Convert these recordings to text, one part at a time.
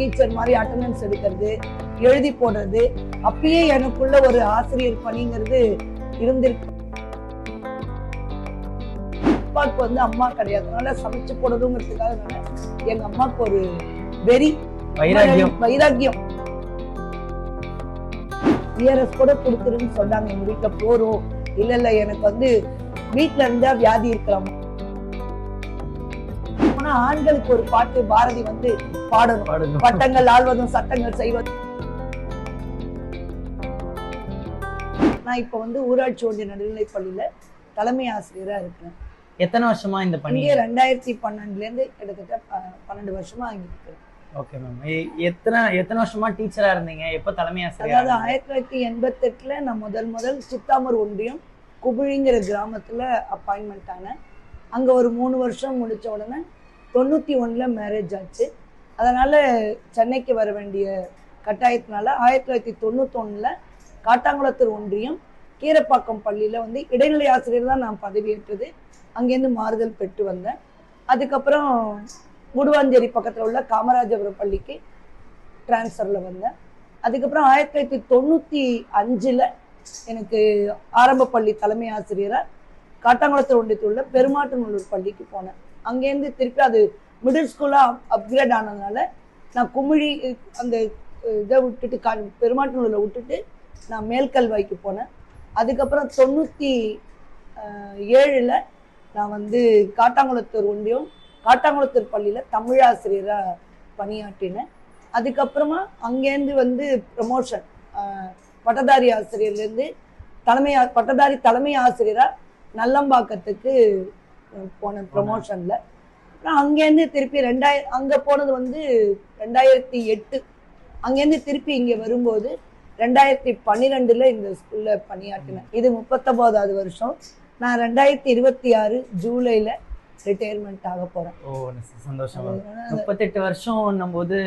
Teacher மாதிரி attendance எடுக்கிறது எழுதி போடுறது அப்பயே எனக்குள்ள ஒரு ஆசிரியர் பணிங்கிறது இருந்திருக்கு. அப்பாவுக்கு வந்து அம்மா கிடையாது. அதனால சமைச்சு போடுறதுங்கிறதுக்காக எங்க அம்மாவுக்கு ஒரு வெறி வைராக்கியம். வைராக்கியம். இஆர்எஸ் கூட கொடுத்துருன்னு சொன்னாங்க. எங்க வீட்டுல போறோம். இல்ல இல்ல எனக்கு வந்து வீட்ல இருந்தா வியாதி இருக்கலாம். ஆனா ஆண்களுக்கு ஒரு பாட்டு பாரதி வந்து பாடணும். பட்டங்கள் ஆள்வதும் சட்டங்கள் செய்வதும். நான் இப்ப வந்து ஊராட்சி ஒன்றிய நடுநிலைப் பள்ளியில தலைமை ஆசிரியரா இருக்கிறேன் எத்தனை வருஷமா இந்த பணி? இங்கே ரெண்டாயிரத்தி பன்னெண்டுல இருந்து கிட்டத்தட்ட பன்னெண்டு வருஷமா அங்க இருக்கிறேன் ஓகே மேம். எத்தனை எத்தனை வருஷமா டீச்சரா இருந்தீங்க? எப்ப தலைமை அதாவது ஆசிரியர் ஆயிரத்தி தொள்ளாயிரத்தி எண்பத்தெட்டுல நான் முதல் முதல் சித்தாமூர் ஒன்றியம் குபிழிங்கிற கிராமத்துல அப்பாயின்மெண்ட் ஆனேன். அங்க ஒரு மூணு வருஷம் முடிச்ச உடனே தொண்ணூத்தி ஒன்றில் மேரேஜ் ஆச்சு. அதனால சென்னைக்கு வர வேண்டிய கட்டாயத்தினால ஆயிரத்தி தொள்ளாயிரத்தி தொண்ணூத்தொன்னுல காட்டாங்குளத்தூர் ஒன்றியம் கீரப்பாக்கம் பள்ளியில வந்து இடைநிலை ஆசிரியர் தான் நான் பதவியேற்றது. அங்கேருந்து மாறுதல் பெற்று வந்தேன். அதுக்கப்புறம் குடுவாஞ்சேரி பக்கத்துல உள்ள காமராஜபுரம் பள்ளிக்கு டிரான்ஸ்ஃபர்ல வந்தேன். அதுக்கப்புறம் ஆயிரத்தி தொள்ளாயிரத்தி தொண்ணூற்றி அஞ்சில் எனக்கு ஆரம்ப பள்ளி தலைமை ஆசிரியராக காட்டாங்குளத்தூர் ஒன்றியத்தில் உள்ள பெருமாட்டநல்லூர் பள்ளிக்கு போனேன். அங்கேருந்து திருப்பி அது மிடில் ஸ்கூலாக அப்கிரேட் ஆனதுனால நான் குமிழி அந்த இதை விட்டுட்டு கா பெருமாட்டூரில் விட்டுட்டு நான் மேல்கல்வாய்க்கு போனேன். அதுக்கப்புறம் தொண்ணூற்றி ஏழில் நான் வந்து காட்டாங்குளத்தூர் ஒன்றியம் காட்டாங்குளத்தூர் பள்ளியில் தமிழாசிரியராக பணியாற்றினேன். அதுக்கப்புறமா அங்கேருந்து வந்து ப்ரமோஷன் பட்டதாரி ஆசிரியர்லேருந்து தலைமை பட்டதாரி தலைமை ஆசிரியராக நல்லம்பாக்கத்துக்கு போனேன் ப்ரமோஷனில் அப்புறம் அங்கேருந்து திருப்பி ரெண்டாயிர அங்கே போனது வந்து ரெண்டாயிரத்தி எட்டு. அங்கேருந்து திருப்பி இங்கே வரும்போது ரெண்டாயிரத்தி பன்னிரெண்டில் இந்த ஸ்கூலில் பணியாற்றினேன். இது முப்பத்தொம்போதாவது வருஷம். நான் ரெண்டாயிரத்தி இருபத்தி ஆறு ஜூலையில் ரிட்டையர்மெண்ட் ஆக போகிறேன் ஓ சந்தோஷம் முப்பத்தெட்டு வருஷம் போது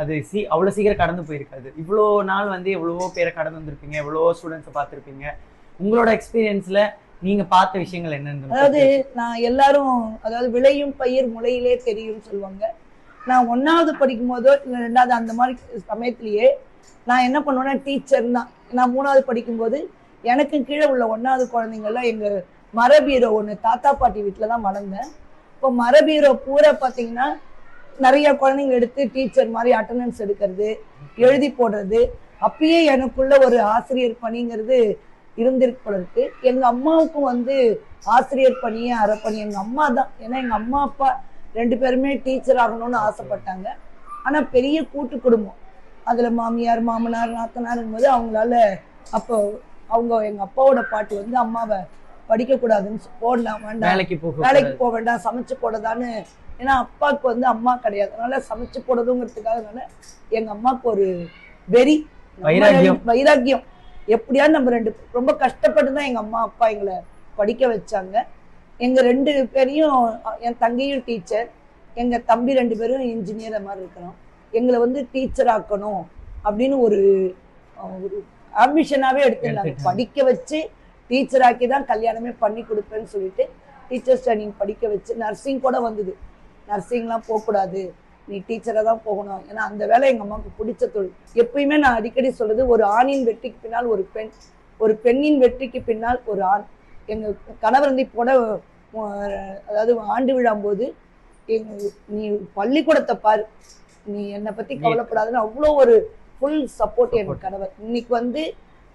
அது சி அவ்வளோ சீக்கிரம் கடந்து போயிருக்காது. இவ்வளோ நாள் வந்து எவ்வளவோ பேரை கடந்து வந்திருப்பீங்க எவ்வளவோ ஸ்டூடெண்ட்ஸை பார்த்துருப்பீங்க. உங்களோட எக்ஸ்பீரியன்ஸ்ல நீங்க பார்த்த விஷயங்கள் என்னன்னு அதாவது நான் எல்லாரும் அதாவது விளையும் பயிர் முளையிலே தெரியும் சொல்லுவாங்க. நான் ஒன்றாவது படிக்கும் போதோ இல்லை ரெண்டாவது அந்த மாதிரி சமயத்திலேயே நான் என்ன பண்ணுவேன்னா டீச்சர் தான். நான் மூணாவது படிக்கும்போது எனக்கு கீழே உள்ள ஒன்றாவது குழந்தைங்கள்லாம் எங்கள் மரபீரோ ஒன்று தாத்தா பாட்டி வீட்டில் தான் வளர்ந்தேன். இப்போ மரபீரோ பூரா பார்த்தீங்கன்னா நிறைய குழந்தைங்க எடுத்து டீச்சர் மாதிரி அட்டண்டன்ஸ் எடுக்கிறது எழுதி போடுறது அப்பயே எனக்குள்ள ஒரு ஆசிரியர் பணிங்கிறது இருந்திருக்கு எங்க அம்மாவுக்கும் வந்து ஆசிரியர் பணியே அறப்பணி எங்க அம்மா தான். ஏன்னா எங்க அம்மா அப்பா ரெண்டு பேருமே டீச்சர் ஆகணும்னு ஆசைப்பட்டாங்க. ஆனா பெரிய கூட்டு குடும்பம். அதுல மாமியார் மாமனார் நாத்தனார் போது அவங்களால அப்போ அவங்க எங்க அப்பாவோட பாட்டு வந்து அம்மாவை படிக்க கூடாதுன்னு சொ- போடலாம் வேண்டாம். வேலைக்கு போக வேலைக்கு போக வேண்டாம் சமைச்சு போடதான்னு. ஏன்னா அப்பாவுக்கு வந்து அம்மா கிடையாது. அதனால சமைச்சு போடுறதுங்கிறதுக்காக எங்க அம்மாவுக்கு ஒரு வெறி வைராக்கியம். வைராக்கியம். எப்படியாவது நம்ம ரெண்டு ரொம்ப கஷ்டப்பட்டு தான் எங்க அம்மா அப்பா எங்களை படிக்க வச்சாங்க. எங்க ரெண்டு பேரையும் என் தங்கையும் டீச்சர் எங்க தம்பி ரெண்டு பேரும் இன்ஜினியர் மாதிரி இருக்கிறோம். எங்களை வந்து டீச்சர் ஆக்கணும் அப்படின்னு ஒரு ஒரு ஆம்பிஷனாவே எடுத்துருந்தாங்க. படிக்க வச்சு டீச்சர் ஆக்கி தான் கல்யாணமே பண்ணி கொடுப்பேன்னு சொல்லிட்டு டீச்சர்ஸ் ட்ரைனிங் படிக்க வச்சு நர்சிங் கூட வந்தது. நர்சிங்லாம் போகக்கூடாது. நீ டீச்சராக தான் போகணும். ஏன்னா அந்த வேலை எங்கள் அம்மாவுக்கு பிடிச்ச தொழில். எப்பயுமே நான் அடிக்கடி சொல்றது ஒரு ஆணின் வெற்றிக்கு பின்னால் ஒரு பெண் ஒரு பெண்ணின் வெற்றிக்கு பின்னால் ஒரு ஆண். எங்கள் கணவர் வந்து அஹ், அதாவது ஆண்டு விழாம்போது எங்க நீ பள்ளிக்கூடத்தை பாரு. நீ என்னை பற்றி கவலைப்படாதுன்னு அவ்வளோ ஒரு ஃபுல் சப்போர்ட் என் Support. கணவர். இன்னைக்கு வந்து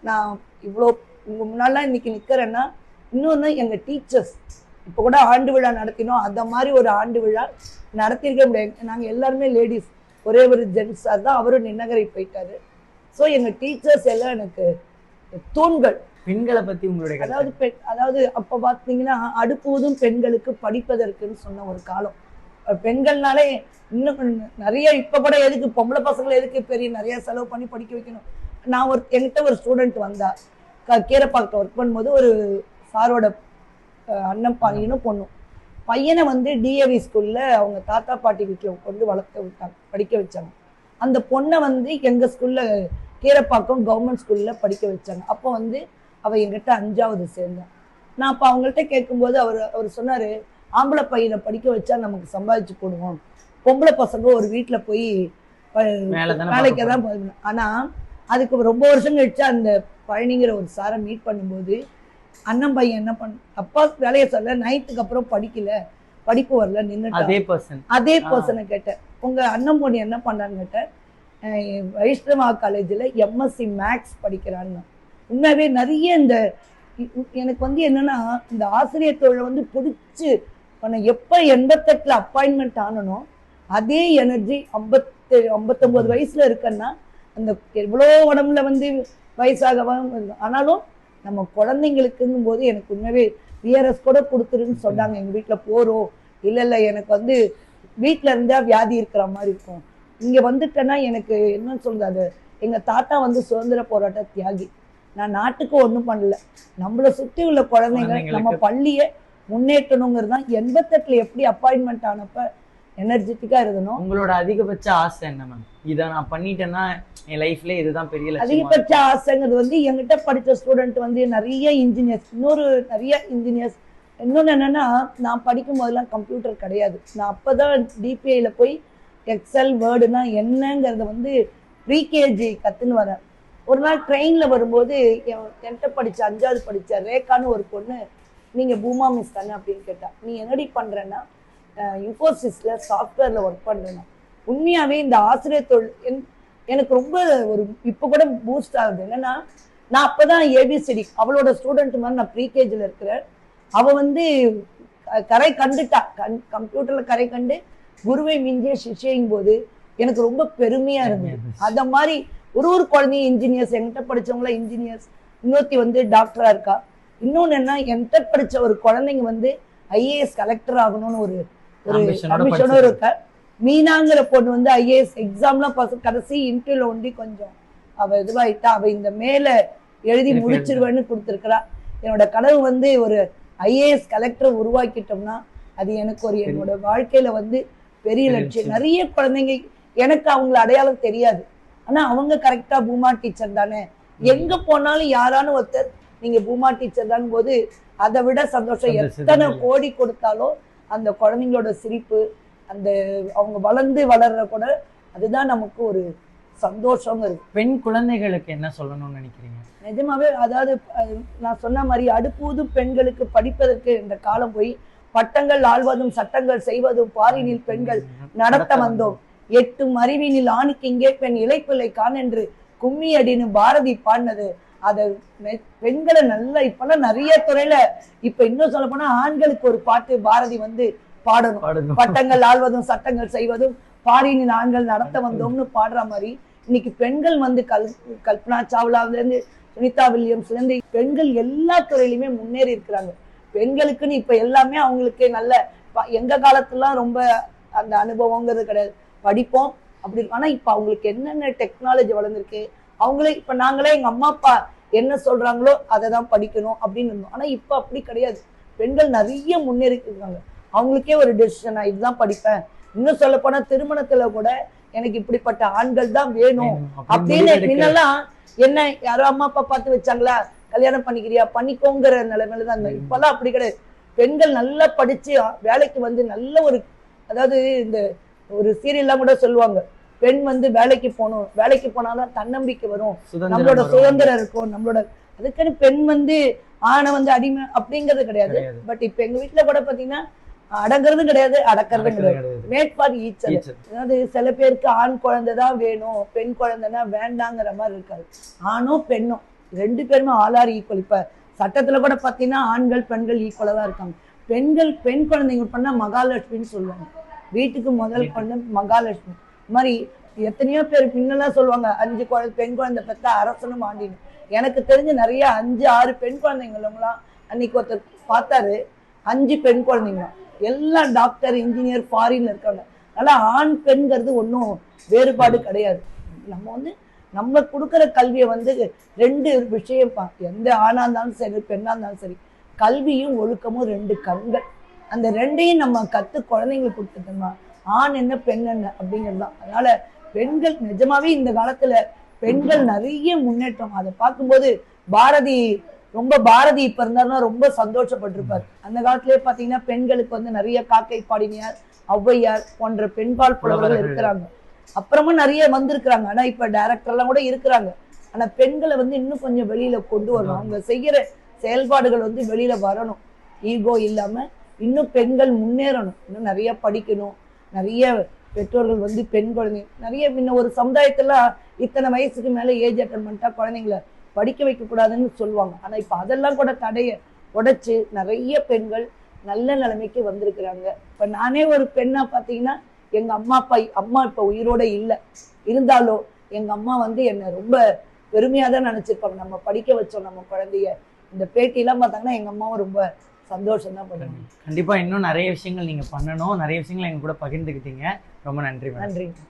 நான் இவ்வளோ உங்க முன்னாலாம் இன்னைக்கு நிற்கிறேன்னா இன்னொன்று எங்கள் டீச்சர்ஸ் இப்போ கூட ஆண்டு விழா நடத்தினோம். அந்த மாதிரி ஒரு ஆண்டு விழா நடத்திருக்க முடியாது. நாங்கள் எல்லாருமே லேடிஸ் ஒரே ஒரு ஜென்ஸாக தான் அவரும் நின்னகரை போயிட்டாரு. ஸோ எங்கள் டீச்சர்ஸ் எல்லாம் எனக்கு தூண்கள். பெண்களை பத்தி உங்களுடைய அதாவது பெண் அதாவது அப்போ பார்த்தீங்கன்னா அடுப்புவதும் பெண்களுக்கு படிப்பதற்குன்னு சொன்ன ஒரு காலம். பெண்கள்னாலே இன்னும் நிறைய இப்போ கூட எதுக்கு பொம்பளை பசங்களை எதுக்கு பெரிய நிறைய செலவு பண்ணி படிக்க வைக்கணும்? நான் ஒரு என்கிட்ட ஒரு ஸ்டூடெண்ட் வந்தா க கீரைப்பாக்கத்தில் ஒர்க் பண்ணும்போது ஒரு சாரோட அண்ணன் பையனும் பொண்ணும் பையனை வந்து டிஏவி ஸ்கூல்ல அவங்க தாத்தா பாட்டி வீட்டில் கொண்டு வளர்த்து விட்டாங்க படிக்க வச்சாங்க. அந்த பொண்ணை வந்து எங்க ஸ்கூல்ல கீரைப்பாக்கம் கவர்மெண்ட் ஸ்கூல்ல படிக்க வச்சாங்க. அப்போ வந்து அவ என்கிட்ட அஞ்சாவது சேர்ந்தான் நான் அப்போ அவங்கள்ட்ட கேட்கும்போது அவர் அவர் சொன்னாரு ஆம்பளை பையனை படிக்க வச்சா நமக்கு சம்பாதிச்சு போடுவோம் பொம்பளை பசங்க ஒரு வீட்டில் போய் வேலைக்கு தான் போகணும். ஆனா அதுக்கு ரொம்ப வருஷம் கழிச்சு அந்த பழனிங்கிற ஒரு சாரை மீட் பண்ணும்போது அண்ணன் பையன் என்ன பண்ண அப்பா வேலையை சொல்ல நைட்டுக்கு அப்புறம் படிக்கல படிப்பு வரல நின்னுட்டான் அதே பர்சன் அதே. பர்சனை கேட்டேன் உங்க அண்ணன் பொண்ணு என்ன பண்ணான்னு கேட்டேன் வைஷ்ணவா காலேஜில் எம்எஸ்சி மேக்ஸ் படிக்கிறான்னு உண்மையாவே நிறைய இந்த எனக்கு வந்து என்னன்னா இந்த ஆசிரியர் தொழிலை வந்து பிடிச்சி பண்ண எப்போ எண்பத்தெட்டில் அப்பாயின்மெண்ட் ஆனனோ அதே எனர்ஜி ஐம்பத்து ஐம்பத்தொம்போது வயசுல இருக்கேன்னா அந்த எவ்வளோ உடம்புல வந்து வயசாகவும். ஆனாலும் நம்ம குழந்தைங்களுக்குங்கும் போது எனக்கு உண்மையாவே விஆர்எஸ் கூட கொடுத்துருன்னு சொன்னாங்க. எங்கள் வீட்டில் போகிறோம் இல்லை இல்லை எனக்கு வந்து வீட்டில் இருந்தால் வியாதி இருக்கிற மாதிரி இருக்கும். இங்கே வந்துட்டேன்னா எனக்கு என்ன சொல்றது அது எங்கள் தாத்தா வந்து சுதந்திர போராட்ட தியாகி. நான் நாட்டுக்கு ஒன்றும் பண்ணல. நம்மளை சுற்றி உள்ள குழந்தைங்க நம்ம. பள்ளியை முன்னேற்றணுங்கிறது தான் எண்பத்தெட்டில் எப்படி அப்பாயின்மெண்ட் ஆனப்ப எனர்ஜெட்டிக்காக இருந்தனோ உங்களோட அதிகபட்ச ஆசை என்ன மேம் இதை நான் பண்ணிட்டேன்னா என் லைஃப்ல இதுதான் பெரிய அதிகபட்ச ஆசைங்கிறது வந்து என்கிட்ட படித்த ஸ்டூடெண்ட் வந்து நிறைய இன்ஜினியர்ஸ் இன்னொரு நிறைய இன்ஜினியர்ஸ் இன்னொன்று என்னன்னா நான் படிக்கும் போதெல்லாம் கம்ப்யூட்டர் கிடையாது. நான் அப்பதான் டிபிஐல போய் எக்ஸல் வேர்டுனா என்னங்கிறத வந்து ப்ரீகேஜி கற்றுன்னு வரேன். ஒரு நாள் ட்ரெயினில் வரும்போது என் என்கிட்ட படித்த அஞ்சாவது படித்த ரேகான்னு ஒரு பொண்ணு நீங்கள் பூமா மிஸ் தானே? அப்படின்னு கேட்டா நீ என்னடி பண்ணுறேன்னா இன்ஃபோசிஸில் சாஃப்ட்வேரில் ஒர்க் பண்ணுறேன்னா உண்மையாகவே இந்த ஆசிரியர் தொழில் என் எனக்கு ரொம்ப ஒரு இப்போ கூட பூஸ்ட் ஆகுது. என்னன்னா நான் அப்பதான் ஏபிசிடி அவளோட ஸ்டூடெண்ட் மாதிரி நான் ப்ரீகேஜில் இருக்கிறேன். அவ வந்து கரை கண்டுட்டா. கண் கம்ப்யூட்டர்ல கரை கண்டு குருவை மிஞ்சிய சிஷ்யையும் போது எனக்கு ரொம்ப பெருமையா இருந்தது. அந்த மாதிரி ஒரு ஒரு குழந்தையும் இன்ஜினியர்ஸ் என்கிட்ட படிச்சவங்கள இன்ஜினியர்ஸ் இன்னொருத்தி வந்து டாக்டரா இருக்கா. இன்னொன்னு என்ன என்கிட்ட படிச்ச ஒரு குழந்தைங்க வந்து ஐஏஎஸ் கலெக்டர் ஆகணும்னு ஒரு ஒரு படிச்சிருக்கு. இருக்க? மீனாங்கிற பொண்ணு வந்து ஐஏஎஸ் எக்ஸாம்லாம் பாஸ் கடைசி இன்டர்வியூல ஒண்டி கொஞ்சம். அவ இதுவாயிட்டா. அவ இந்த மேல எழுதி முடிச்சிருவேன்னு கொடுத்துருக்கிறா. என்னோட கனவு வந்து ஒரு ஐஏஎஸ் கலெக்டர் உருவாக்கிட்டோம்னா அது எனக்கு ஒரு என்னோட வாழ்க்கையில வந்து பெரிய லட்சியம். நிறைய குழந்தைங்க எனக்கு அவங்கள அடையாளம் தெரியாது. ஆனா அவங்க கரெக்டா பூமா டீச்சர் தானே. எங்க போனாலும் யாரானு ஒருத்தர் நீங்க பூமா டீச்சர் தான் போது அதை விட சந்தோஷம். எத்தனை. கோடி கொடுத்தாலும் அந்த குழந்தைங்களோட சிரிப்பு அந்த அவங்க வளர்ந்து வளர்ற கூட அதுதான் நமக்கு ஒரு சந்தோஷங்கிறது பெண் குழந்தைகளுக்கு என்ன சொல்லணும்னு நினைக்கிறீங்க? நிஜமாவே அதாவது நான் சொன்ன மாதிரி அடுப்பூதும் பெண்களுக்கு படிப்பதற்கு இந்த காலம் போய் பட்டங்கள் ஆள்வதும் சட்டங்கள் செய்வதும் பாரினில் பெண்கள் நடத்த வந்தோம். எட்டும் அறிவினில் ஆணுக்கு இங்கே பெண் இலைப்பிள்ளை கான் என்று கும்மி அடின்னு பாரதி பாடினது. அதை பெண்களை நல்லா இப்பெல்லாம் நிறைய துறையில இப்ப இன்னும் சொல்ல போனா ஆண்களுக்கு ஒரு பாட்டு பாரதி வந்து பாடணும். பட்டங்கள் ஆள்வதும் சட்டங்கள் செய்வதும் பாரினின் ஆண்கள் நடத்த வந்தோம்னு பாடுற மாதிரி இன்னைக்கு பெண்கள் வந்து கல் கல்பனா சாவ்லாவுல இருந்து சுனிதா வில்லியம்ஸ்ல இருந்து பெண்கள் எல்லா துறையிலுமே முன்னேறி இருக்கிறாங்க. பெண்களுக்குன்னு இப்ப எல்லாமே அவங்களுக்கு நல்ல எங்க காலத்துலாம் ரொம்ப அந்த அனுபவங்கிறது கிடையாது. படிப்போம் அப்படி. ஆனா இப்ப அவங்களுக்கு என்னென்ன டெக்னாலஜி வளர்ந்துருக்கு அவங்களே இப்ப நாங்களே எங்க அம்மா அப்பா என்ன சொல்றாங்களோ அதை தான் படிக்கணும் அப்படின்னு இருந்தோம். ஆனா இப்ப அப்படி கிடையாது. பெண்கள் நிறைய முன்னேறி இருக்காங்க அவங்களுக்கே ஒரு டெசிஷனா இதுதான் படிப்பேன். இன்னும் சொல்ல போனா திருமணத்துல கூட எனக்கு இப்படிப்பட்ட ஆண்கள் தான் வேணும். அப்படின்னு முன்னெல்லாம் என்ன யாரோ அம்மா அப்பா பார்த்து வச்சாங்களா? கல்யாணம் பண்ணிக்கிறியா? பண்ணிக்கோங்கிற நிலைமையில தான் இருந்தோம். இப்பெல்லாம் அப்படி கிடையாது. பெண்கள் நல்லா படிச்சு வேலைக்கு வந்து நல்ல ஒரு அதாவது இந்த ஒரு சீரியல்லாம் கூட சொல்லுவாங்க. பெண் வந்து வேலைக்கு போகணும் வேலைக்கு போனாதான் தன்னம்பிக்கை வரும். நம்மளோட சுதந்திரம் இருக்கும். நம்மளோட அதுக்குன்னு பெண் வந்து ஆணை வந்து அடிமை அப்படிங்கிறது கிடையாது. பட் இப்ப எங்க வீட்டுல கூட பாத்தீங்கன்னா அடங்குறதும் கிடையாது அடக்கிறதும் கிடையாது. மேட் ஃபார் ஈச் அதாவது சில பேருக்கு ஆண் குழந்தை தான் வேணும் பெண் குழந்தைனா வேண்டாங்கிற மாதிரி இருக்காது. ஆணும் பெண்ணும் ரெண்டு பேருமே ஆல் ஆர் ஈக்குவல் இப்ப சட்டத்துல கூட பாத்தீங்கன்னா ஆண்கள் பெண்கள் ஈக்குவலா தான் இருக்காங்க. பெண்கள் பெண் குழந்தைங்க பண்ணா மகாலட்சுமின்னு சொல்லுவாங்க. வீட்டுக்கு முதல் பண்ண மகாலட்சுமி. இது மாதிரி எத்தனையோ பேர் பின்னெல்லாம் சொல்லுவாங்க அஞ்சு குழந்தை பெண் குழந்தை பெத்தா அரசனும் ஆண்டினும் எனக்கு தெரிஞ்சு நிறைய அஞ்சு ஆறு பெண் குழந்தைங்களும்லாம் அன்னைக்கு ஒருத்தர் பார்த்தாரு. அஞ்சு பெண் குழந்தைங்க எல்லாம் டாக்டர் இன்ஜினியர் ஃபாரின்ல இருக்காங்க. அதனால ஆண் பெண்கிறது ஒன்றும் வேறுபாடு கிடையாது. நம்ம வந்து நம்ம கொடுக்குற கல்வியை வந்து ரெண்டு விஷயம் பா எந்த ஆணாக இருந்தாலும் சரி பெண்ணா இருந்தாலும் சரி கல்வியும் ஒழுக்கமும் ரெண்டு கண்கள். அந்த ரெண்டையும் நம்ம கற்று குழந்தைங்களுக்கு கொடுத்துட்டோம்னா ஆண் என்ன பெண் என்ன அப்படிங்கிறது தான். அதனால பெண்கள் நிஜமாவே இந்த காலத்துல பெண்கள் நிறைய முன்னேற்றம். அதை பார்க்கும்போது பாரதி ரொம்ப பாரதி இப்ப இருந்தாருன்னா ரொம்ப சந்தோஷப்பட்டிருப்பார். அந்த காலத்திலேயே பாத்தீங்கன்னா பெண்களுக்கு வந்து நிறைய காக்கை பாடினியார் ஔவையார் போன்ற பெண்பால் புலவர்கள். இருக்கிறாங்க. அப்புறமா நிறைய வந்திருக்கிறாங்க. ஆனா இப்ப டைரக்டர்லாம் கூட இருக்கிறாங்க. ஆனா பெண்களை வந்து இன்னும் கொஞ்சம் வெளியில கொண்டு வரணும். அவங்க செய்யற செயல்பாடுகள் வந்து வெளியில வரணும். ஈகோ இல்லாம இன்னும் பெண்கள் முன்னேறணும். இன்னும் நிறைய படிக்கணும். நிறைய பெற்றோர்கள் வந்து பெண் குழந்தை நிறைய முன்ன ஒரு சமுதாயத்துல இத்தனை வயசுக்கு மேல ஏஜ் அட்டன் பண்ணிட்டா குழந்தைங்கள படிக்க வைக்க கூடாதுன்னு சொல்லுவாங்க. ஆனா இப்ப அதெல்லாம் கூட தடைய உடைச்சு நிறைய பெண்கள் நல்ல நிலைமைக்கு வந்திருக்கிறாங்க. இப்ப நானே ஒரு பெண்ணா பாத்தீங்கன்னா எங்க அம்மா அப்பா அம்மா இப்ப உயிரோட இல்லை. இருந்தாலும் எங்க அம்மா வந்து என்னை ரொம்ப பெருமையா தான் நினைச்சிருப்பாங்க. நம்ம படிக்க வச்சோம் நம்ம குழந்தைய. இந்த பேட்டிலாம் பார்த்தாங்கன்னா எங்க அம்மாவும் ரொம்ப சந்தோஷம் தான் பண்ணுவாங்க. கண்டிப்பா. இன்னும் நிறைய விஷயங்கள் நீங்க பண்ணணும். நிறைய விஷயங்கள் எங்க கூட பகிர்ந்துக்கிட்டீங்க. ரொம்ப நன்றி நன்றி